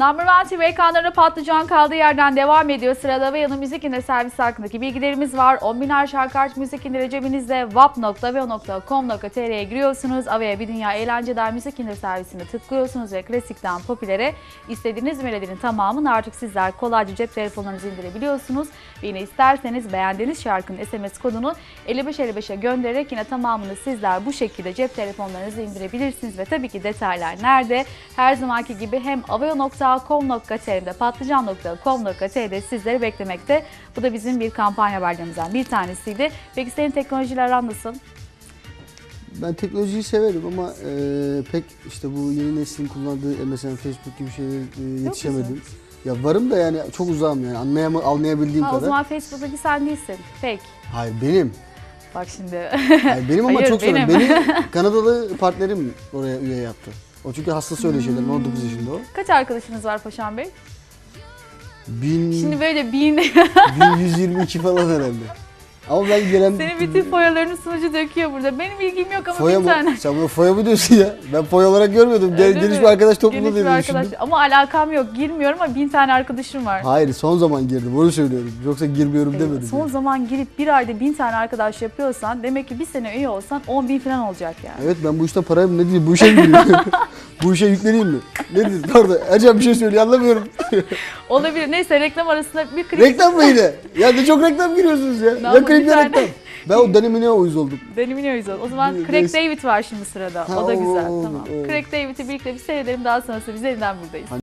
Number One TV ekranlarında patlıcan kaldığı yerden devam ediyor. Sırada ve yanı müzik indir servisi hakkındaki bilgilerimiz var. 10 biner şarkı aç müzik indire cebinizde wap.veo.com.tr'ye giriyorsunuz. Avea bir dünya eğlence der müzik indir servisini tıklıyorsunuz ve klasikten popülere istediğiniz melodinin tamamını artık sizler kolayca cep telefonlarınızı indirebiliyorsunuz. Ve yine isterseniz beğendiğiniz şarkının SMS kodunu 5555'e göndererek yine tamamını sizler bu şekilde cep telefonlarınızı indirebilirsiniz. Ve tabii ki detaylar nerede? Her zamanki gibi hem aveo.com.tr'de patlıcan.com.tr'de sizleri beklemekte. Bu da bizim bir kampanya haberlerimizden bir tanesiydi. Peki senin teknolojiler aran nasıl? Ben teknolojiyi severim ama e, pek işte bu yeni neslin kullandığı MSN, Facebook gibi şeylere e, yetişemedim. Ya varım da yani çok uzağım yani anlayama, anlayabildiğim Ha, o kadar. zaman Facebook'taki sen değilsin. Peki. Hayır benim. Bak şimdi. Hayır, benim ama Hayır, çok severim. benim. Beni Kanadalı partnerim oraya üye yaptı. O çünkü hastası öyle şeyler. 19 yaşında o. Kaç arkadaşınız var Paşam Bey? Bin, Şimdi böyle bin 1122 falan herhalde. Ama ben gelen... senin bütün foyalarını sunucu döküyor burada. Benim ilgim yok ama Foya bir mı? tane. Sen bunu foya mı diyorsun ya? Ben foya olarak görmüyordum. Gel, geniş bir arkadaş topluluğu diye bir düşündüm. arkadaş. Ama alakam yok. Girmiyorum ama bin tane arkadaşım var. Hayır son zaman girdim onu söylüyorum. Yoksa girmiyorum Ee, demedim. Son yani. zaman girip bir ayda bin tane arkadaş yapıyorsan demek ki bir sene üye olsan 10 bin falan olacak yani. Evet ben bu işte parayı ne diyeyim bu işe mi bu işe yükleneyim mi? Ne diyeyim? Pardon Ercan bir şey söylüyor anlamıyorum. Olabilir. Neyse reklam arasında bir klip reklam mı yine? Ya ne çok reklam giriyorsunuz ya. Ne Ya klip ya reklam. Ben o denemine uyuz oldum. denimini o zaman Craig neyse. David var şimdi sırada. Ha, o da güzel. o- tamam. o- Craig David'i birlikte bir seyredelim daha sonrası biz yeniden buradayız.